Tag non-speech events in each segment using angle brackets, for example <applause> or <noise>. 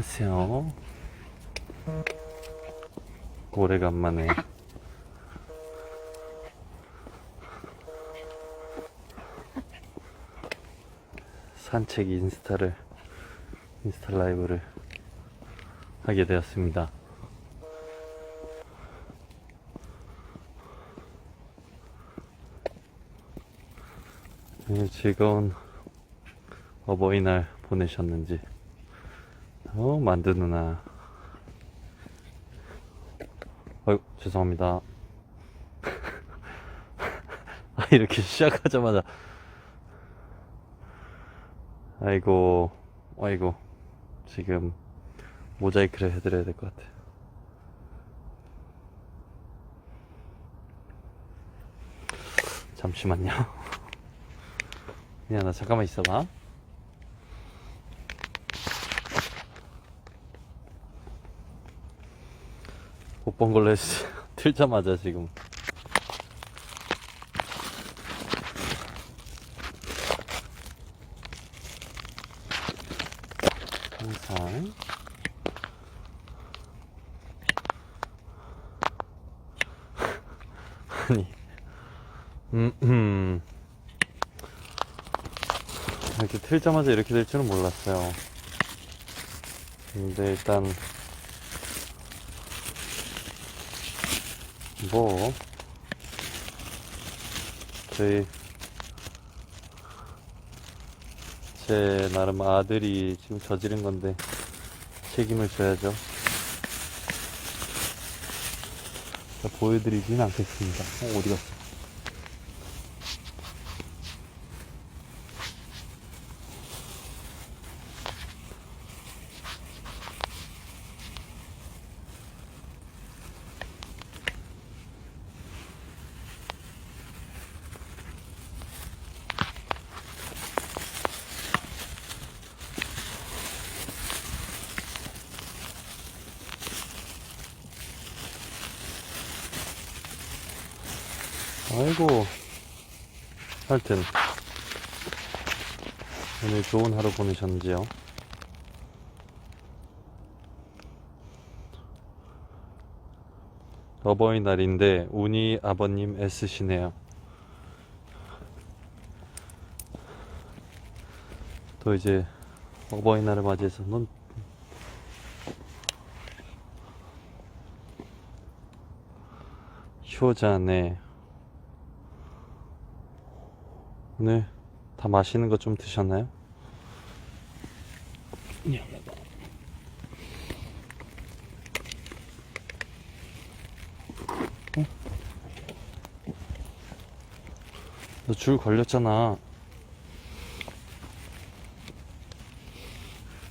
안녕하세요. 오래간만에 산책 인스타를 인스타 라이브를 하게 되었습니다. 네, 즐거운 어버이날 보내셨는지 어 만두 누나. 아유 죄송합니다. <laughs> 아 이렇게 시작하자마자. 아이고 아이고. 지금 모자이크를 해드려야 될 것 같아. 잠시만요. <laughs> 미안하다. 잠깐만 있어봐 못 본 걸로 했어 <laughs> 틀자마자 지금. 항상. <laughs> 아니. 음, 음. 이렇게 틀자마자 이렇게 될 줄은 몰랐어요. 근데 일단 뭐 저희 제 나름 아들이 지금 저지른 건데 책임을 져야죠. 자, 보여드리진 않겠습니다. 어, 어디 갔어? 아이고. 하여튼 오늘 좋은 하루 보내셨는지요? 어버이날인데 운이 아버님 애쓰시네요. 또 이제 어버이날을 맞이해서 넌 효자네 오늘 다 맛있는 거 좀 드셨나요? 너 줄 걸렸잖아.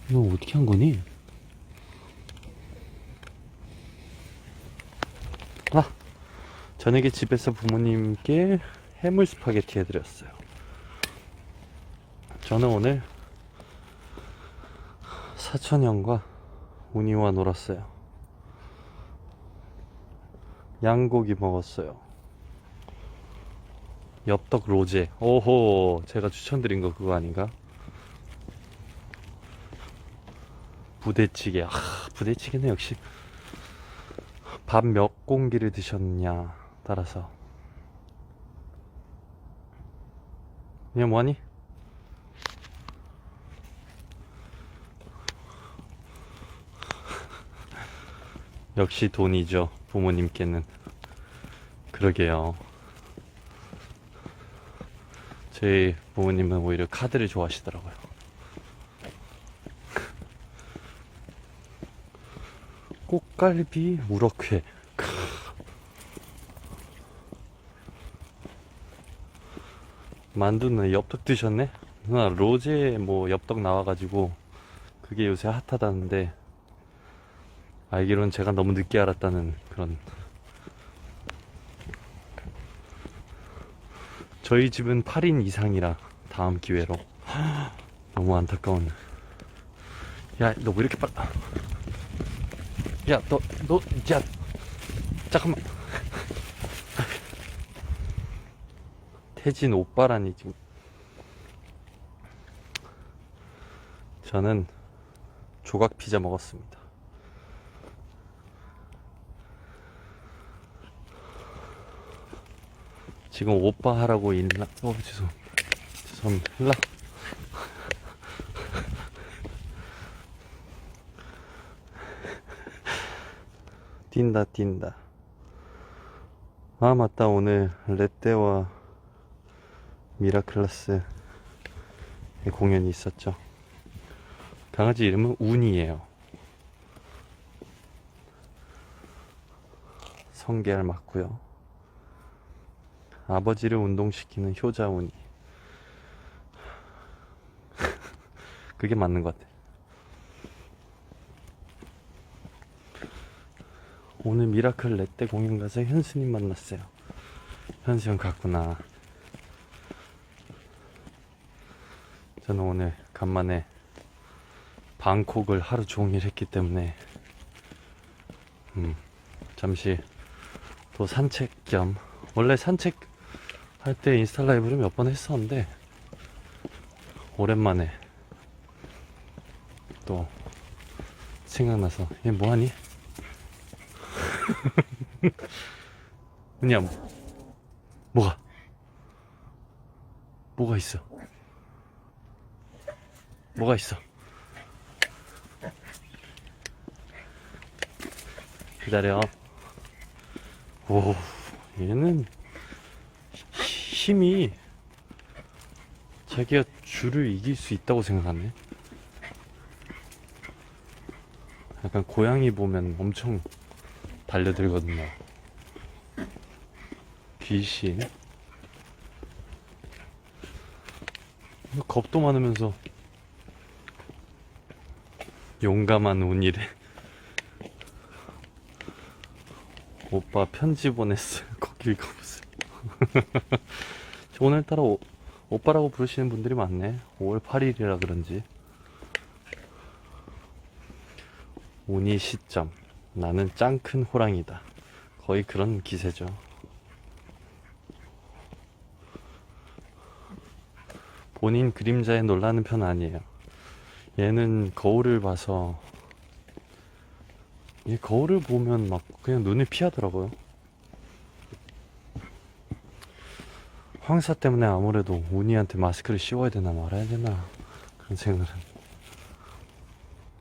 너 어떻게 한 거니? 아, 저녁에 집에서 부모님께 해물 스파게티 해드렸어요. 저는 오늘 사촌 형과 운이와 놀았어요. 양고기 먹었어요. 엽떡 로제. 오호, 제가 추천드린 거 그거 아닌가? 부대찌개. 아, 부대찌개는 역시 밥 몇 공기를 드셨냐 따라서. 얘 뭐하니? 역시 돈이죠. 부모님께는. 그러게요. 저희 부모님은 오히려 카드를 좋아하시더라고요. 꽃갈비 우럭회. 크. 만두 누나 엽떡 드셨네? 누나 로제 뭐 엽떡 나와가지고 그게 요새 핫하다는데 알기로는 제가 너무 늦게 알았다는 그런. 저희 집은 8인 이상이라 다음 기회로. 너무 안타까운. 야 너 왜 이렇게 빨라 야 너 너 야 잠깐만. 태진 오빠라니 지금. 저는 조각 피자 먹었습니다 지금 오빠 하라고 일라 어 죄송. 죄송합니다. 일라 <laughs> 뛴다 뛴다. 아 맞다. 오늘 레떼와 미라클라스 공연이 있었죠. 강아지 이름은 운이에요. 성게알 맞고요 아버지를 운동시키는 효자운이 <laughs> 그게 맞는 것 같아. 오늘 미라클 렛대 공연 가서 현수님 만났어요. 현수 형 갔구나. 저는 오늘 간만에 방콕을 하루 종일 했기 때문에 음, 잠시 또 산책 겸 원래 산책 할 때 인스타 라이브를 몇 번 했었는데 오랜만에 또 생각나서 얘 뭐하니? <laughs> 은야 뭐가? 뭐가 있어? 뭐가 있어? 기다려. 오 얘는 히- 힘이 자기가 줄을 이길 수 있다고 생각하네. 약간 고양이 보면 엄청 달려들거든요. 귀신. 겁도 많으면서 용감한 운이래 오빠 편지 보냈어요. <laughs> 거기 읽어보세요 <laughs> 오늘따라 오, 오빠라고 부르시는 분들이 많네. 5월 8일이라 그런지. 운이 시점. 나는 짱 큰 호랑이다. 거의 그런 기세죠. 본인 그림자에 놀라는 편 아니에요. 얘는 거울을 봐서 얘 거울을 보면 막 그냥 눈을 피하더라고요. 황사 때문에 아무래도 운이한테 마스크를 씌워야 되나 말아야 되나 그런 생각을.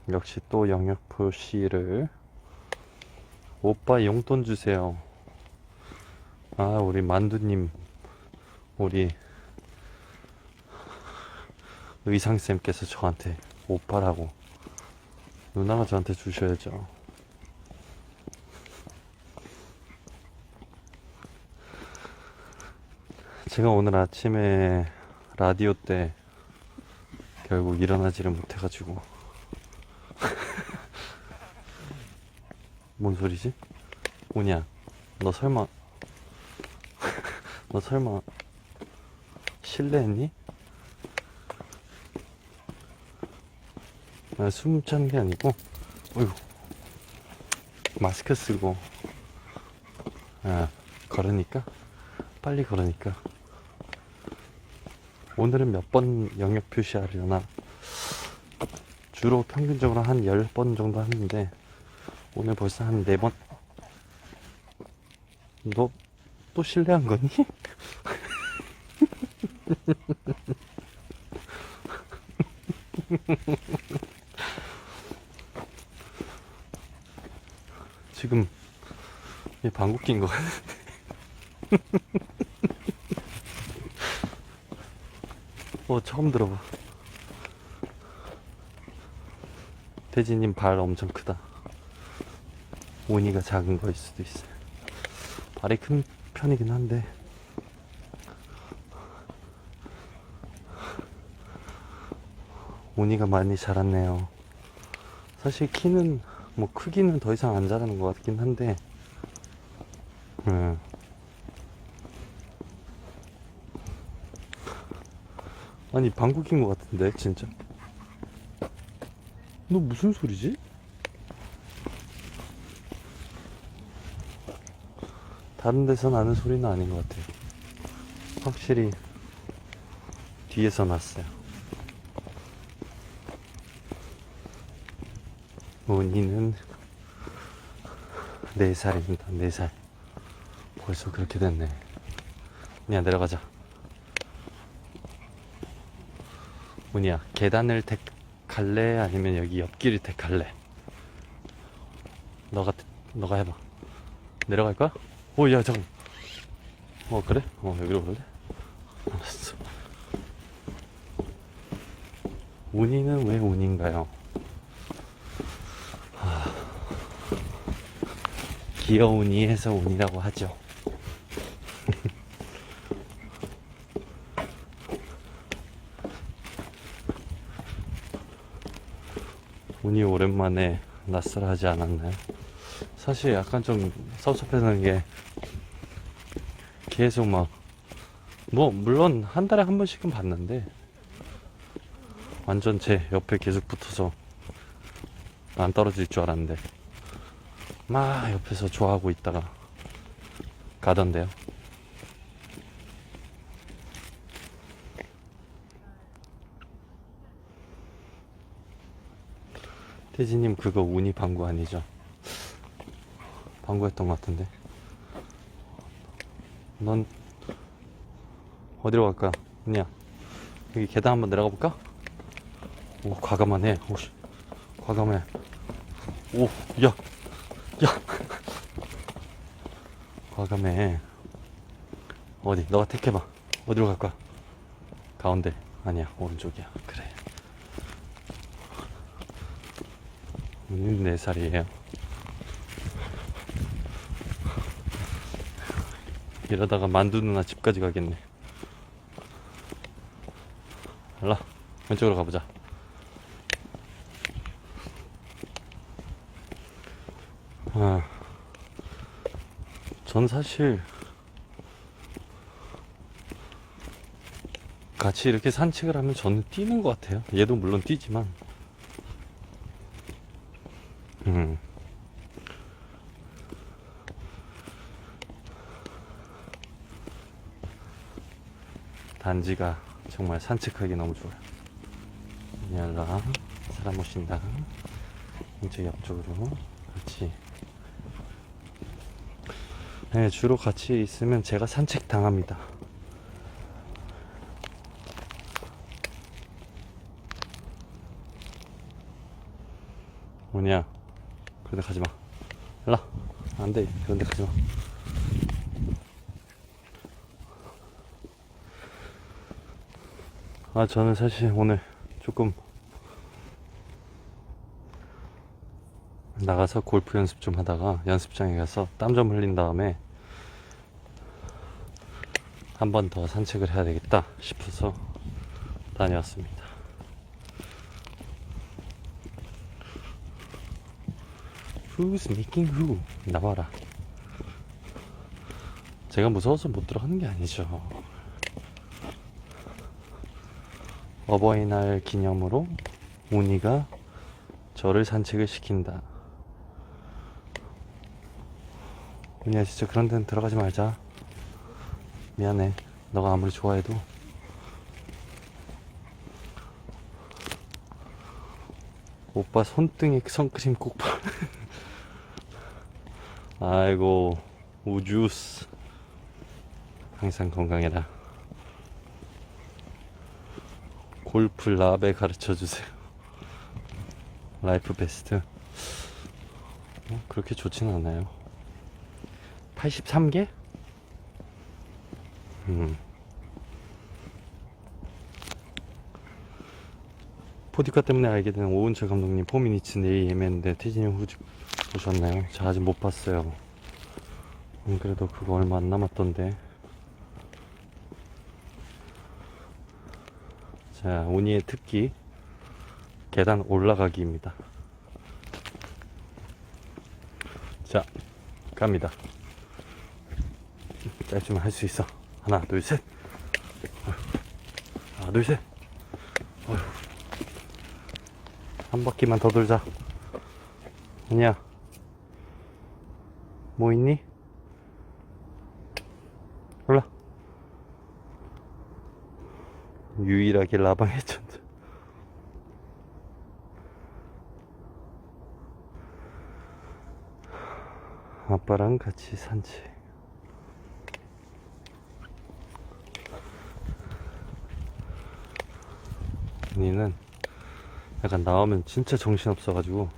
역시 또 영역 표시를 오빠 용돈 주세요. 아 우리 만두님 우리 의상쌤께서 저한테 오빠라고 누나가 저한테 주셔야죠. 제가 오늘 아침에 라디오 때 결국 일어나지를 못해가지고. <laughs> 뭔 소리지? 오냐 너 설마 <laughs> 너 설마 실례했니? 아, 숨 차는 게 아니고? 어휴. 마스크 쓰고. 아 걸으니까? 빨리 걸으니까 오늘은 몇 번 영역 표시하려나? 주로 평균적으로 한 10번 정도 하는데 오늘 벌써 한 4번. 너 또 실례한 거니? <laughs> 지금 얘 방귀 낀거. 같아 <laughs> 어 처음 들어봐. 태진님 발 엄청 크다. 오니가 작은 거일 수도 있어요. 발이 큰 편이긴 한데. 오니가 많이 자랐네요. 사실 키는 뭐 크기는 더 이상 안 자라는 것 같긴 한데. 음. 아니 방구 낀 것 같은데 진짜. 너 무슨 소리지? 다른 데서 나는 소리는 아닌 것 같아요. 확실히 뒤에서 났어요. 문희는 4살입니다. 4살. 벌써 그렇게 됐네. 그냥 내려가자. 문이야, 계단을 택할래? 아니면 여기 옆길을 택할래? 너가, 택- 너가 해봐. 내려갈 거야? 오, 야, 잠깐. 어, 그래? 어, 여기로 갈래? 알았어. 운이는 왜 운인가요? 하... 귀여운이 해서 운이라고 하죠. 운이 오랜만에 낯설하지 않았나요? 사실 약간 좀 섭섭해하는 게 계속 막, 뭐, 물론 한 달에 한 번씩은 봤는데, 완전 제 옆에 계속 붙어서 안 떨어질 줄 알았는데, 막 옆에서 좋아하고 있다가 가던데요. 태진님 그거 운이 방구 아니죠? 방구했던 것 같은데. 넌 어디로 갈까? 은이야 여기 계단 한번 내려가 볼까? 오 과감하네. 오씨 과감해. 오, 야, 야, <laughs> 과감해. 어디? 너가 택해봐. 어디로 갈 거야? 가운데. 아니야, 오른쪽이야. 그래. 은이 4살이에요. 이러다가 만두 누나 집까지 가겠네. 알라, 왼쪽으로 가보자. 아, 전 사실 같이 이렇게 산책을 하면 저는 뛰는 것 같아요. 얘도 물론 뛰지만, 단지가 정말 산책하기 너무 좋아요. 연락 사람 오신다. 이제 옆쪽으로 그렇지. 네, 주로 같이 있으면 제가 산책 당합니다. 뭐냐? 그런데 가지 마. 일라. 안 돼. 그런데 가지 마. 아, 저는 사실 오늘 조금 나가서 골프 연습 좀 하다가 연습장에 가서 땀 좀 흘린 다음에 한 번 더 산책을 해야 되겠다 싶어서 다녀왔습니다. Who's making who? 나와라. 제가 무서워서 못 들어가는 게 아니죠. 어버이날 기념으로 문이가 저를 산책을 시킨다. 문이야 진짜 그런 데는 들어가지 말자. 미안해. 너가 아무리 좋아해도 오빠 손등에 선크림 꼭 바. <laughs> 아이고 우주스 항상 건강해라. 골프 라베 가르쳐 주세요. <laughs> 라이프 베스트. 어, 그렇게 좋지는 않아요. 83개? 음. 포디카 때문에 알게 된 오은철 감독님 포미니츠 내일 예매인데 태진이 형 후집 보셨나요? 저 아직 못 봤어요. 안 그래도 그거 얼마 안 남았던데. 자, 오니의 특기 계단 올라가기입니다. 자, 갑니다. 짧지만 할 수 있어. 하나, 둘, 셋. 하나, 둘, 셋. 한 바퀴만 더 돌자. 아니야. 뭐 있니? 유일하게 라방의 천재. 아빠랑 같이 산지 언니는 약간 나오면 진짜 정신없어가지고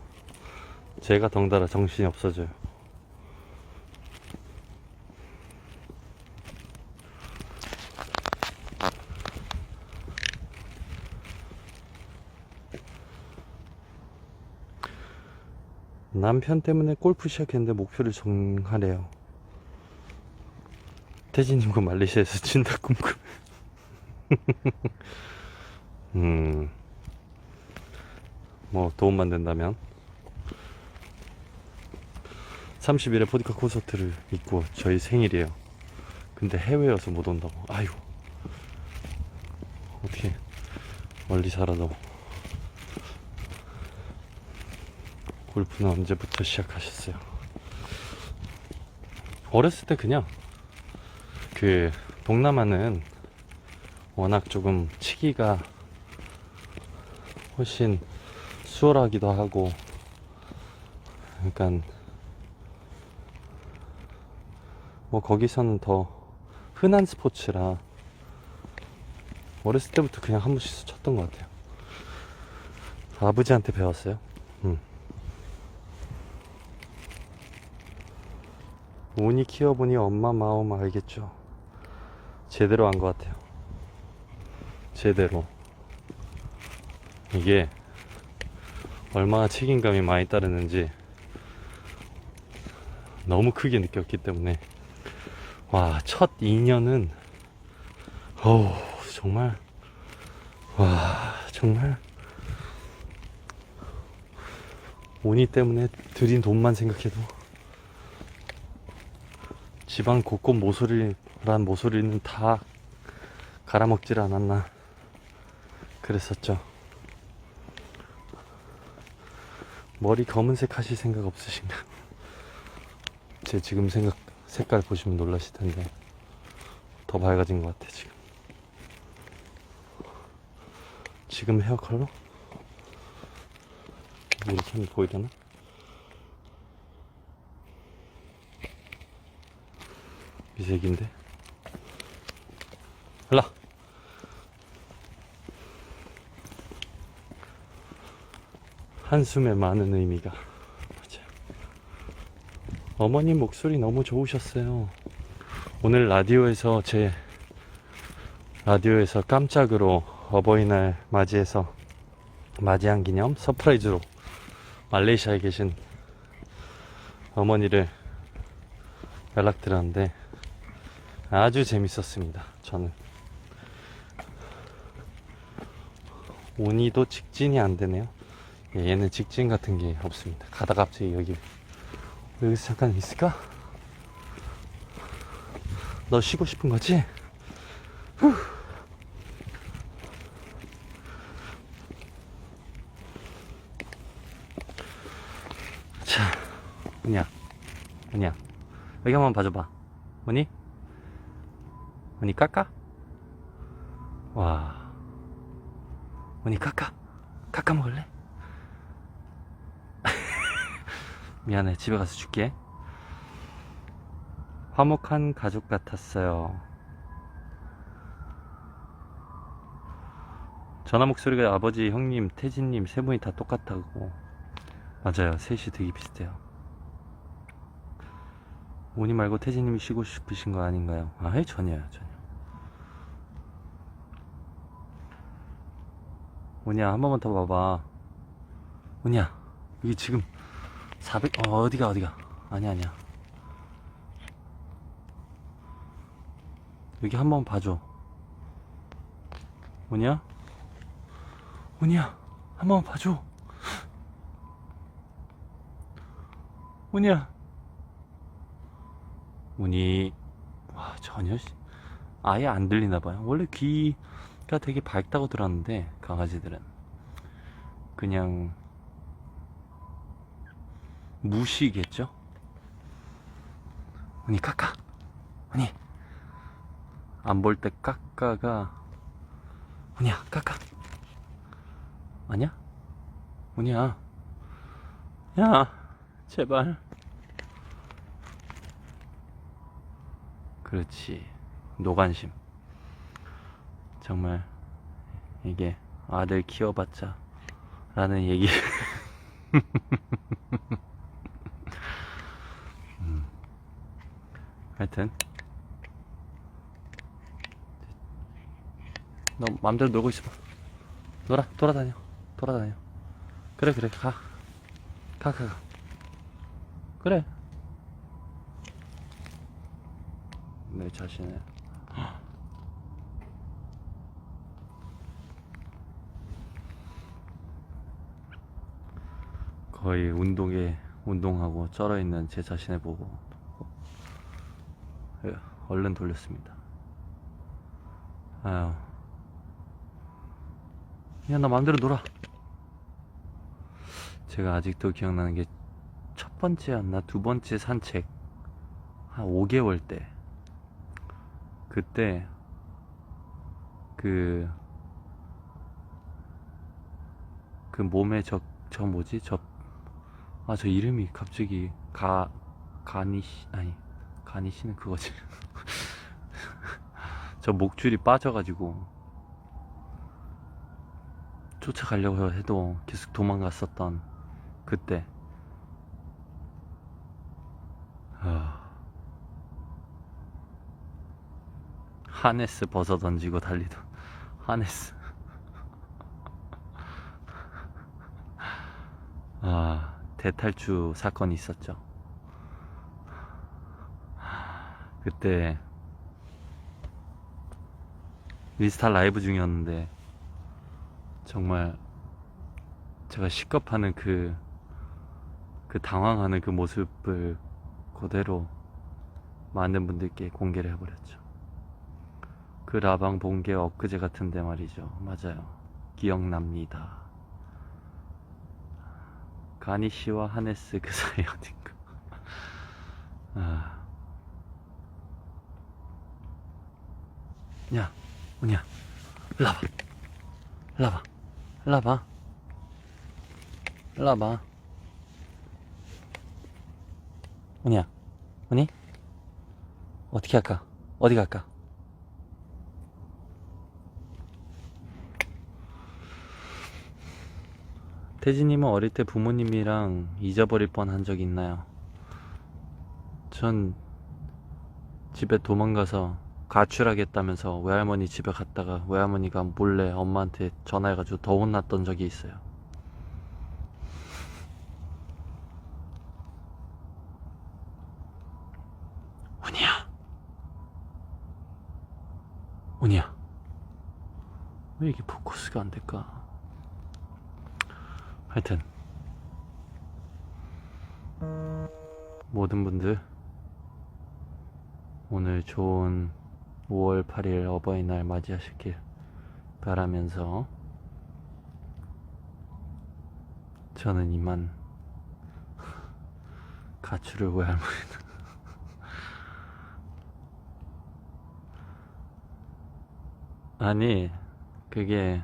제가 덩달아 정신이 없어져요. 남편 때문에 골프 시작했는데 목표를 정하래요. 태진님과 말레이시아에서 <laughs> 친다 꿈꾸. <laughs> 음, 뭐 도움만 된다면 30일에 포디카 콘서트를 있고 저희 생일이에요. 근데 해외여서 못 온다고. 아유, 어떻게 멀리 살아도 골프는 언제부터 시작하셨어요? 어렸을 때 그냥 그 동남아는 워낙 조금 치기가 훨씬 수월하기도 하고 그러니까 뭐 거기서는 더 흔한 스포츠라 어렸을 때부터 그냥 한 번씩 쳤던 것 같아요. 아버지한테 배웠어요. 음. 운이 키워보니 엄마 마음 알겠죠. 제대로 한 것 같아요. 제대로. 이게 얼마나 책임감이 많이 따르는지 너무 크게 느꼈기 때문에 와, 첫 2년은 어우, 정말 와, 정말 운이 때문에 들인 돈만 생각해도 집안 곳곳 모서리란 모서리는 다 갈아먹질 않았나 그랬었죠. 머리 검은색 하실 생각 없으신가? <laughs> 제 지금 생각 색깔 보시면 놀라실 텐데 더 밝아진 것 같아 지금. 지금 헤어 컬러? 이렇게 하면 보이려나? 이 색인데. 일라. 한숨에 많은 의미가. 어머님 목소리 너무 좋으셨어요. 오늘 라디오에서 제 라디오에서 깜짝으로 어버이날 맞이해서 맞이한 기념 서프라이즈로 말레이시아에 계신 어머니를 연락드렸는데 아주 재밌었습니다. 저는 운이도 직진이 안 되네요. 예, 얘는 직진 같은 게 없습니다. 가다가 갑자기 여기 여기서 잠깐 있을까? 너 쉬고 싶은 거지? 후. 자, 뭐냐, 뭐냐, 여기 한번 봐줘봐. 뭐니? 뭐니 까까? 와, 뭐니 까까? 까까 먹을래? <laughs> 미안해, 집에 가서 줄게. 화목한 가족 같았어요. 전화 목소리가 아버지, 형님, 태진님 세 분이 다 똑같다고. 맞아요. 셋이 되게 비슷해요. 오니 말고 태진님이 쉬고 싶으신 거 아닌가요? 아, 전혀요, 전혀. 오니야, 한 번만 더 봐봐. 오니야, 여기 지금 400, 어, 어디가, 어디가. 아니야, 아니야. 여기 한 번 봐줘. 오니야? 오니야, 한번 봐줘. 오니야. 오니, 와, 전혀, 씨- 아예 안 들리나 봐요. 원래 귀 가 되게 밝다고 들었는데, 강아지들은. 그냥, 무시겠죠? 오니, 까까! 오니! 안 볼 때 까까가, 오니야, 까까! 아니야? 오니야. 야, 제발. 그렇지. 노관심. 정말 이게 아들 키워봤자 라는 얘기 <laughs> 음. 하여튼 너 맘대로 놀고 있어봐 놀아 돌아다녀 돌아다녀 그래 그래 가 가, 가, 가. 그래. 내 자신을. 거의 운동에, 운동하고 쩔어 있는 제 자신을 보고, 예, 얼른 돌렸습니다. 아유. 야, 나 맘대로 놀아. 제가 아직도 기억나는 게 첫 번째였나 두 번째 산책 한 5개월 때 그때 그 그 몸에 저, 저 뭐지? 저, 아, 저 이름이 갑자기 가, 가니시, 아니, 가니시는 그거지. <laughs> 저 목줄이 빠져가지고 쫓아가려고 해도 계속 도망갔었던 그때. 아. 하네스 벗어 던지고 달리던 <laughs> 하네스. <laughs> 아, 대탈주 사건이 있었죠. 그때 리스타 라이브 중이었는데 정말 제가 식겁하는 그, 그 당황하는 그 모습을 그대로 많은 분들께 공개를 해버렸죠. 그 라방 본 게 엊그제 같은데 말이죠. 맞아요. 기억납니다. 가니 씨와 하네스 그 사이 어딘가. 아. 야, 뭐냐? 일로 와봐. 일로 와봐. 뭐냐? 뭐니? 어떻게 할까? 어디 갈까? 태진님은 어릴 때 부모님이랑 잊어버릴 뻔한 적 있나요? 전 집에 도망가서 가출하겠다면서 외할머니 집에 갔다가 외할머니가 몰래 엄마한테 전화해가지고 더 혼났던 적이 있어요. 운이야. 운이야. 왜 이게 포커스가 안 될까? 하여튼. 모든 분들 오늘 좋은 5월 8일 어버이날 맞이하시길 바라면서 저는 이만 <laughs> 가출을 외할머니 <laughs> 아니 그게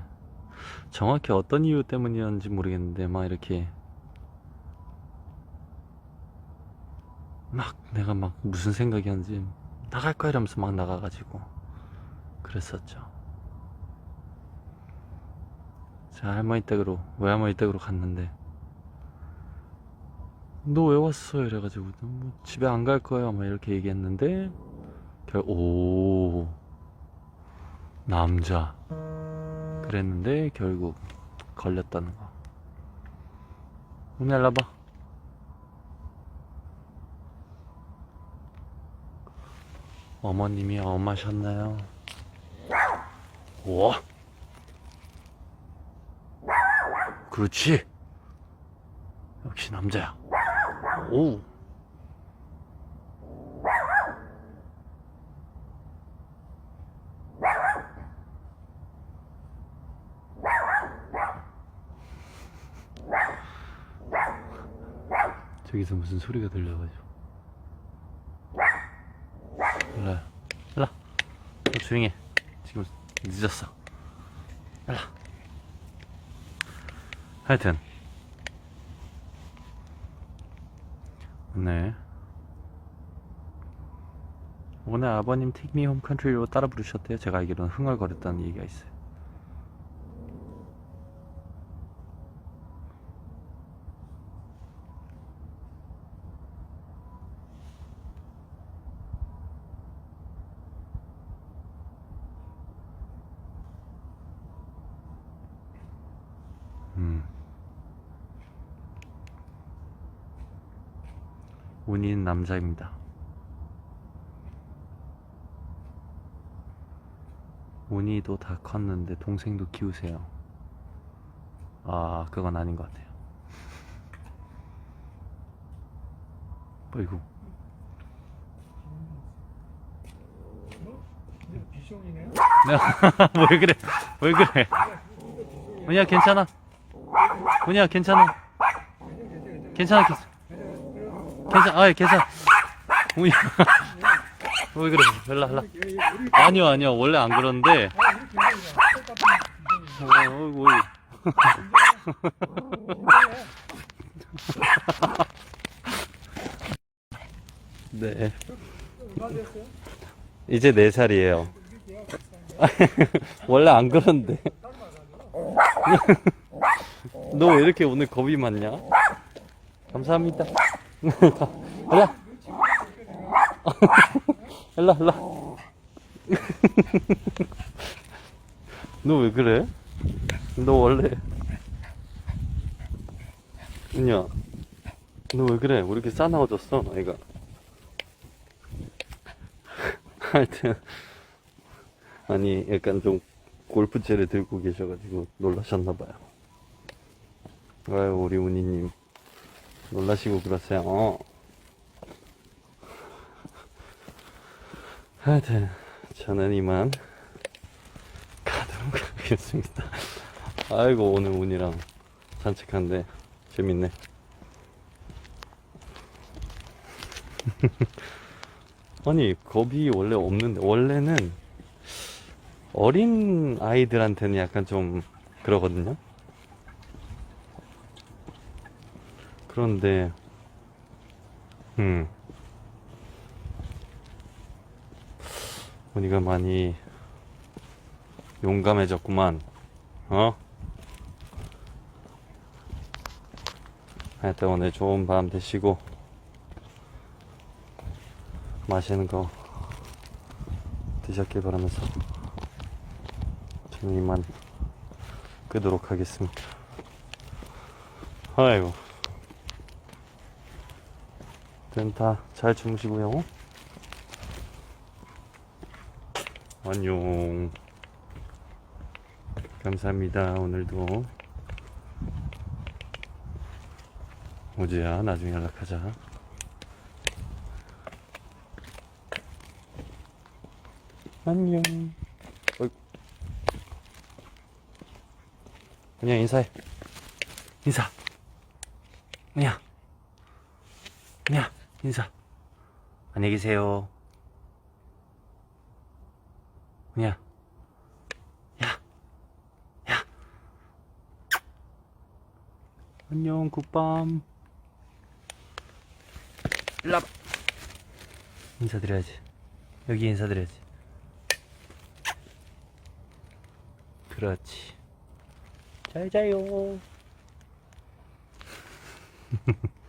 정확히 어떤 이유 때문이었는지 모르겠는데 막 이렇게 막 내가 막 무슨 생각이었는지 나갈 거야 이러면서 막 나가가지고 그랬었죠. 자 할머니 댁으로 외할머니 댁으로 갔는데 너 왜 왔어? 이래가지고 뭐 집에 안 갈 거야? 막 이렇게 얘기했는데 결 오 남자 그랬는데 결국 걸렸다는 거. 오늘 일봐 어머님이 엄하셨나요? 우와. 그렇지. 역시 남자야. 오. 저기서 무슨 소리가 들려가지고. 일라 일라 너 조용해. 지금 늦었어. 일라 하여튼. 오늘 오늘 아버님 Take Me Home Country로 따라 부르셨대요. 제가 알기로는 흥얼거렸다는 얘기가 있어요 운이는 남자입니다. 운이도 다 컸는데 동생도 키우세요. 아, 그건 아닌 것 같아요. 어이구, 비숑이네. <laughs> 왜 그래? 왜 그래? 운이야, 괜찮아. 운이야, 괜찮아. 괜찮아, 괜찮아. 괜찮아, 아, 괜찮아. 운이야. 왜 <laughs> 그래? 일라, 일라. 아니요, 아니요. 원래 안. 어, 어이구. <laughs> 네. 이제 4살이에요. <laughs> 원래 안 그런데. 너 왜 이렇게 오늘 겁이 많냐? 감사합니다. 일라. 일라, 일라. 너왜 그래? 너 원래. 은야, 너 왜 그래? 왜 이렇게 싸나워졌어, 애가? <laughs> 하여튼 아니 약간 좀 골프채를 들고 계셔가지고 놀라셨나봐요 아유 우리 운이님 놀라시고 그러세요 어. 하여튼 저는 이만 가도록 하겠습니다 아이고 오늘 운이랑 산책하는데 재밌네 <laughs> 아니 겁이 원래 없는데 원래는 어린 아이들한테는 약간 좀 그러거든요. 그런데 음 보니까 많이 용감해졌구만. 어? 하여튼 오늘 좋은 밤 되시고 맛있는 거 드셨길 바라면서 저는 이만 끄도록 하겠습니다. 아이고. 다 잘 주무시고요. 안녕. 감사합니다. 오늘도. 우주야, 나중에 연락하자. 안녕. 어이구. 그냥 인사해. 인사. 그냥. 그냥 인사. 안녕히 계세요. 그냥. 야. 야. 안녕, 굿밤. 랍. 인사드려야지. 여기 인사드려야지. 그렇지. 잘 자요. <laughs>